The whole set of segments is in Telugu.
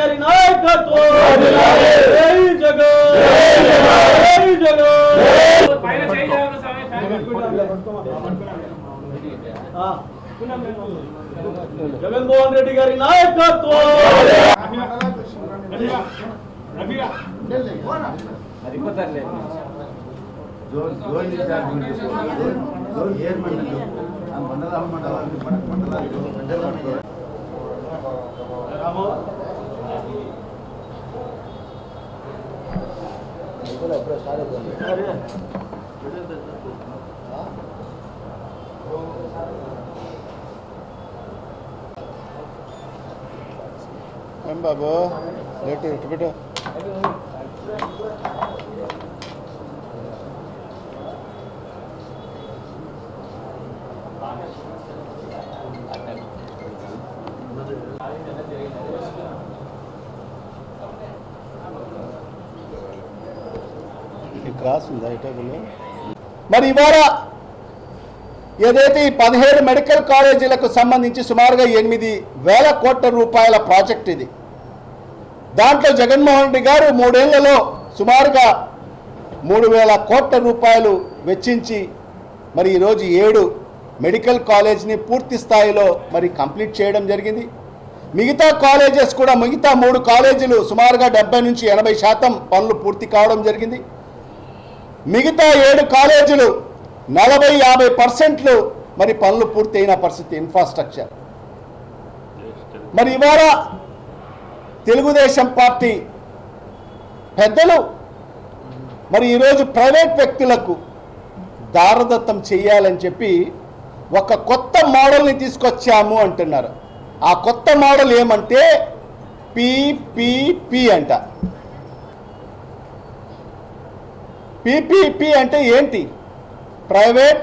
గారి నాయకత్వం. జై జగన్. జై జగన్. పైన చేయి లేవదు స్వామి. ఆ. జగన్మోహన్ రెడ్డి గారి నాయకత్వం. Zone zone in charge zone zone ఏర్ మండలం ఆ మండలాల మండలాలు మండలాలు పెద్దలు రాము. ఏం బాబు లేటు ఇటు పెట్టు ఈ క్రాస్ ఉందా ఈ మరి ఇవాళ ఏదైతే ఈ పదిహేడు మెడికల్ కాలేజీలకు సంబంధించి సుమారుగా ఎనిమిది వేల కోట్ల రూపాయల ప్రాజెక్ట్ ఇది. దాంట్లో జగన్మోహన్ రెడ్డి గారు మూడేళ్ళలో సుమారుగా మూడు వేల కోట్ల రూపాయలు వెచ్చించి మరి ఈరోజు ఏడు మెడికల్ కాలేజ్ని పూర్తి స్థాయిలో మరి కంప్లీట్ చేయడం జరిగింది. మిగతా కాలేజెస్ కూడా మిగతా మూడు కాలేజీలు సుమారుగా డెబ్బై నుంచి ఎనభై శాతం పనులు పూర్తి కావడం జరిగింది. మిగతా ఏడు కాలేజీలు నలభై యాభై పర్సెంట్లు మరి పనులు పూర్తయిన పరిస్థితి ఇన్ఫ్రాస్ట్రక్చర్ మరి ఇవాళ తెలుగుదేశం పార్టీ పెద్దలు మరి ఈరోజు ప్రైవేట్ వ్యక్తులకు దారదత్తం చేయాలని చెప్పి ఒక కొత్త మోడల్ని తీసుకొచ్చాము అంటున్నారు. ఆ కొత్త మోడల్ ఏమంటే పిపిపి అంట. పిపిపి అంటే ఏంటి? Private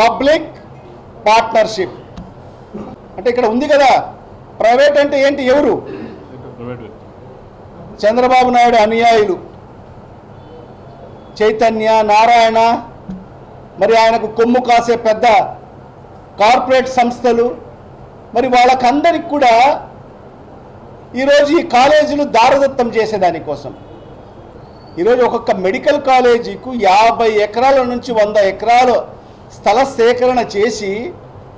public partnership. అంటే ఇక్కడ ఉంది కదా ప్రైవేట్ అంటే ఏంటి ఎవరు? చంద్రబాబు నాయుడు అనుయాయులు. చైతన్య నారాయణ మరి ఆయనకు కొమ్ము కాసే పెద్ద కార్పొరేట్ సంస్థలు. మరి వాళ్ళకందరికి కూడా ఈరోజు ఈ కాలేజీలు దారదత్తం చేసేదానికోసం. ఈరోజు ఒక్కొక్క మెడికల్ కాలేజీకు యాభై ఎకరాల నుంచి వంద ఎకరాలు స్థల సేకరణ చేసి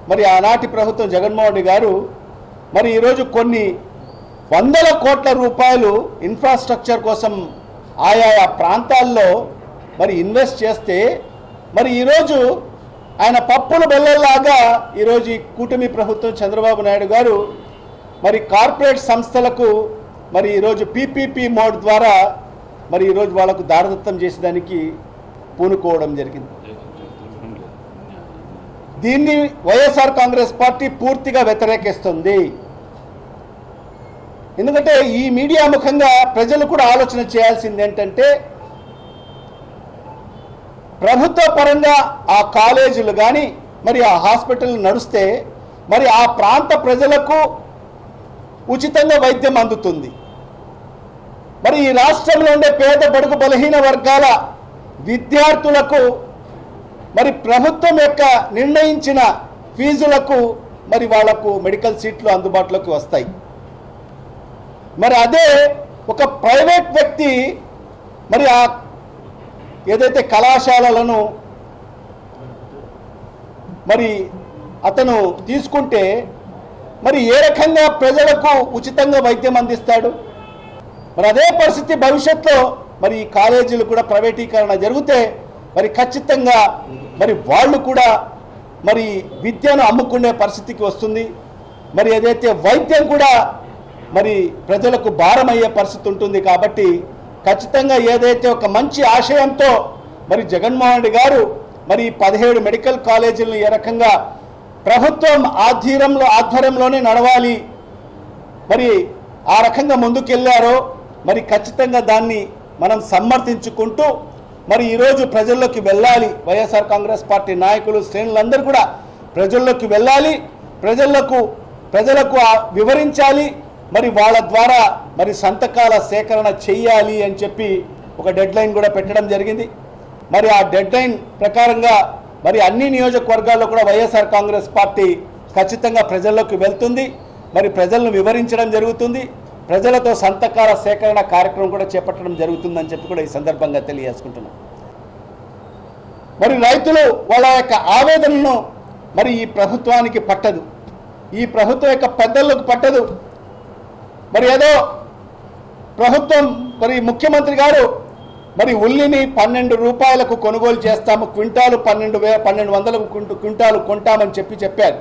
మరి ఆనాటి ప్రభుత్వం జగన్మోహన్ రెడ్డి గారు మరి ఈరోజు కొన్ని వందల కోట్ల రూపాయలు ఇన్ఫ్రాస్ట్రక్చర్ కోసం ఆయా ప్రాంతాల్లో మరి ఇన్వెస్ట్ చేస్తే మరి ఈరోజు ఆయన పప్పుల బెల్లలాగా ఈరోజు ఈ కూటమి ప్రభుత్వం చంద్రబాబు నాయుడు గారు మరి కార్పొరేట్ సంస్థలకు మరి ఈరోజు పీపీపీ మోడ్ ద్వారా మరి ఈరోజు వాళ్ళకు దారదత్తం చేసేదానికి పూనుకోవడం జరిగింది. దీన్ని వైఎస్ఆర్ కాంగ్రెస్ పార్టీ పూర్తిగా వ్యతిరేకిస్తుంది. ఎందుకంటే ఈ మీడియా ముఖంగా ప్రజలు కూడా ఆలోచన చేయాల్సింది ఏంటంటే ప్రభుత్వ పరంగా ఆ కాలేజీలు కానీ మరి ఆ హాస్పిటల్ నడుస్తే మరి ఆ ప్రాంత ప్రజలకు ఉచితంగా వైద్యం అందుతుంది. మరి ఈ రాష్ట్రంలో ఉండే పేద బడుగు బలహీన వర్గాల విద్యార్థులకు మరి ప్రభుత్వం యొక్క నిర్ణయించిన ఫీజులకు మరి వాళ్ళకు మెడికల్ సీట్లు అందుబాటులోకి వస్తాయి. మరి అదే ఒక ప్రైవేట్ వ్యక్తి మరి ఆ ఏదైతే కళాశాలలను మరి అతను తీసుకుంటే మరి ఏ రకంగా ప్రజలకు ఉచితంగా వైద్యం అందిస్తాడు? మరి అదే పరిస్థితి భవిష్యత్తులో మరి ఈ కాలేజీలు కూడా ప్రైవేటీకరణ జరిగితే మరి ఖచ్చితంగా మరి వాళ్ళు కూడా మరి విద్యను అమ్ముకునే పరిస్థితికి వస్తుంది. మరి ఏదైతే వైద్యం కూడా మరి ప్రజలకు భారమయ్యే పరిస్థితి ఉంటుంది కాబట్టి ఖచ్చితంగా ఏదైతే ఒక మంచి ఆశయంతో మరి జగన్మోహన్ రెడ్డి గారు మరి పదిహేడు మెడికల్ కాలేజీలను ఏ రకంగా ప్రభుత్వం ఆధీరంలో ఆధ్వర్యంలోనే నడవాలి మరి ఆ రకంగా ముందుకెళ్ళారో మరి ఖచ్చితంగా దాన్ని మనం సమర్థించుకుంటూ మరి ఈరోజు ప్రజల్లోకి వెళ్ళాలి. వైఎస్ఆర్ కాంగ్రెస్ పార్టీ నాయకులు శ్రేణులందరూ కూడా ప్రజల్లోకి వెళ్ళాలి. ప్రజలకు ప్రజలకు వివరించాలి. మరి వాళ్ళ ద్వారా మరి సంతకాల సేకరణ చెయ్యాలి అని చెప్పి ఒక డెడ్ లైన్ కూడా పెట్టడం జరిగింది. మరి ఆ డెడ్ లైన్ ప్రకారంగా మరి అన్ని నియోజకవర్గాల్లో కూడా వైఎస్ఆర్ కాంగ్రెస్ పార్టీ ఖచ్చితంగా ప్రజల్లోకి వెళ్తుంది. మరి ప్రజలను వివరించడం జరుగుతుంది. ప్రజలతో సంతకాల సేకరణ కార్యక్రమం కూడా చేపట్టడం జరుగుతుందని చెప్పి కూడా ఈ సందర్భంగా తెలియజేసుకుంటున్నాం. మరి రైతులు వాళ్ళ యొక్క ఆవేదనను మరి ఈ ప్రభుత్వానికి పట్టదు. ఈ ప్రభుత్వం యొక్క పెద్దలకు పట్టదు. మరి ఏదో ప్రభుత్వం మరి ముఖ్యమంత్రి గారు మరి ఉల్లిని పన్నెండు రూపాయలకు కొనుగోలు చేస్తాము క్వింటాలు పన్నెండు వే పన్నెండు వందలకు క్వింటాలు కొంటామని చెప్పి చెప్పారు.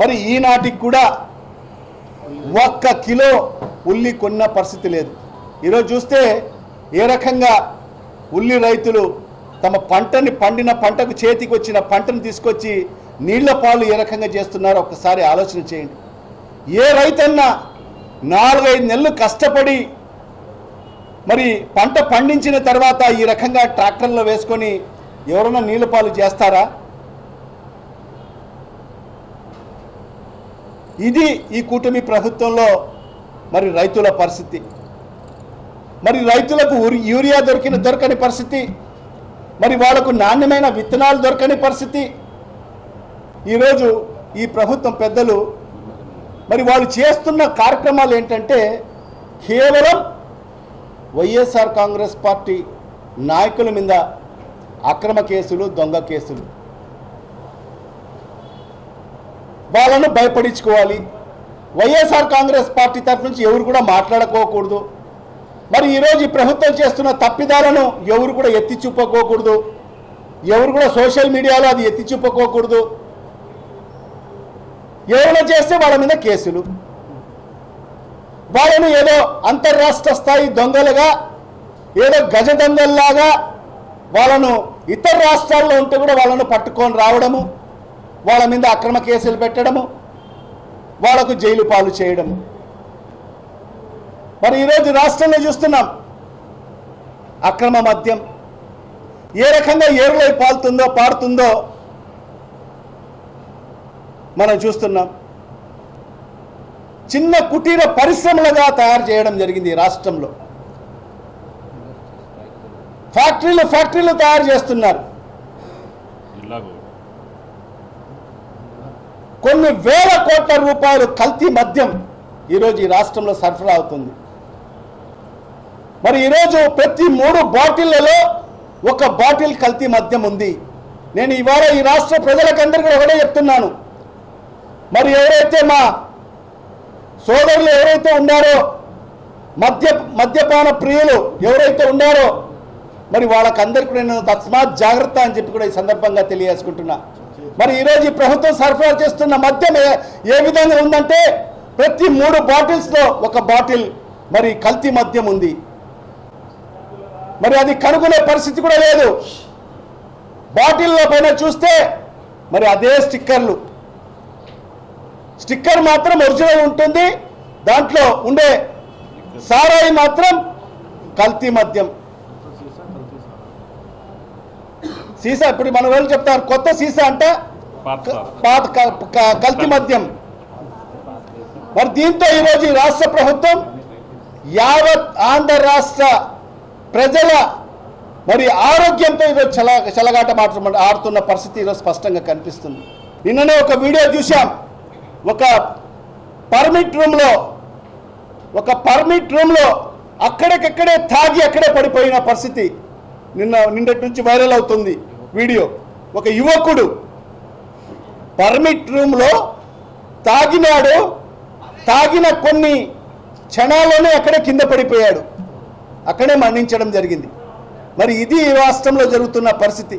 మరి ఈనాటికి కూడా ఒక్క కిలో ఉల్లి కొన్న పరిస్థితి లేదు. ఈరోజు చూస్తే ఏ రకంగా ఉల్లి రైతులు తమ పంటని పండిన పంటకు చేతికి వచ్చిన పంటను తీసుకొచ్చి నీళ్ళ పాలు ఏ రకంగా చేస్తున్నారో ఒక్కసారి ఆలోచన చేయండి. ఏ రైతన్నా నాలుగైదు నెలలు కష్టపడి మరి పంట పండించిన తర్వాత ఈ రకంగా ట్రాక్టర్లో వేసుకొని ఎవరైనా నీళ్ళ పాలు చేస్తారా? ఇది ఈ కూటమి ప్రభుత్వంలో మరి రైతుల పరిస్థితి. మరి రైతులకు యూరియా దొరికిన దొరకని పరిస్థితి. మరి వాళ్ళకు నాణ్యమైన విత్తనాలు దొరకని పరిస్థితి. ఈరోజు ఈ ప్రభుత్వం పెద్దలు మరి వాళ్ళు చేస్తున్న కార్యక్రమాలు ఏంటంటే కేవలం వైఎస్ఆర్ కాంగ్రెస్ పార్టీ నాయకుల మీద అక్రమ కేసులు దొంగ కేసులు. వాళ్ళను భయపడించుకోవాలి. వైఎస్ఆర్ కాంగ్రెస్ పార్టీ తరఫు నుంచి ఎవరు కూడా మాట్లాడుకోకూడదు. మరి ఈరోజు ఈ ప్రభుత్వం చేస్తున్న తప్పిదాలను ఎవరు కూడా ఎత్తి చూపుకోకూడదు. ఎవరు కూడా సోషల్ మీడియాలో అది ఎత్తి చూపుకోకూడదు. ఎవరైనా చేస్తే వాళ్ళ మీద కేసులు. వాళ్ళను ఏదో అంతర్రాష్ట్ర స్థాయి దొంగలుగా ఏదో గజ దొంగల్లాగా వాళ్ళను ఇతర రాష్ట్రాల్లో ఉంటే కూడా వాళ్ళను పట్టుకొని రావడము వాళ్ళ మీద అక్రమ కేసులు పెట్టడము వాళ్ళకు జైలు పాలు చేయడము. మరి ఈరోజు రాష్ట్రంలో చూస్తున్నాం అక్రమ మద్యం ఏ రకంగా ఏరులై పాలుతుందో పారుతుందో మనం చూస్తున్నాం. చిన్న కుటీర పరిశ్రమలుగా తయారు చేయడం జరిగింది రాష్ట్రంలో. ఫ్యాక్టరీలు ఫ్యాక్టరీలు తయారు చేస్తున్నారు. జిల్లాకు కొన్ని వేల కోట్ల రూపాయలు కల్తీ మద్యం ఈరోజు ఈ రాష్ట్రంలో సరఫరా అవుతుంది. మరి ఈరోజు ప్రతి మూడు బాటిళ్ళలో ఒక బాటిల్ కల్తీ మద్యం ఉంది. నేను ఇవాళ ఈ రాష్ట్ర ప్రజలకందరికీ ఒకటే చెప్తున్నాను. మరి ఎవరైతే మా సోదరులు ఎవరైతే ఉన్నారో మద్య మద్యపాన ప్రియులు ఎవరైతే ఉన్నారో మరి వాళ్ళకందరికీ నేను తస్మాత్ జాగ్రత్త అని చెప్పి కూడా ఈ సందర్భంగా తెలియజేసుకుంటున్నా. మరి ఈరోజు ఈ ప్రభుత్వం సరఫరా చేస్తున్న మద్యం ఏ- విధంగా ఉందంటే ప్రతి మూడు బాటిల్స్లో ఒక బాటిల్ మరి కల్తీ మద్యం ఉంది. మరి అది కనుగొనే పరిస్థితి కూడా లేదు. బాటిల్లో పైన చూస్తే మరి అదే స్టిక్కర్లు. స్టిక్కర్ మాత్రం ఒరిజినల్ ఉంటుంది దాంట్లో ఉండే సారాయి మాత్రం కల్తీ మద్యం. సీసా ఇప్పుడు మన వాళ్ళు చెప్తారు కొత్త సీసా అంటే పాత కల్తీ మద్యం. మరి దీంతో ఈరోజు ఈ రాష్ట్ర ప్రభుత్వం యావత్ ఆంధ్ర రాష్ట్ర ప్రజల మరి ఆరోగ్యంతో ఈరోజు చల చలగాట ఆడుతున్న పరిస్థితి ఈరోజు స్పష్టంగా కనిపిస్తుంది. నిన్ననే ఒక వీడియో చూశాం. ఒక పర్మిట్ రూమ్లో ఒక పర్మిట్ రూమ్లో అక్కడికక్కడే తాగి అక్కడే పడిపోయిన పరిస్థితి నిన్న నిన్నటి నుంచి వైరల్ అవుతుంది వీడియో. ఒక యువకుడు పర్మిట్ రూమ్లో తాగినాడు తాగిన కొన్ని క్షణాల్లోనే అక్కడే కింద పడిపోయాడు. అక్కడే మరణించడం జరిగింది. మరి ఇది ఈ రాష్ట్రంలో జరుగుతున్న పరిస్థితి.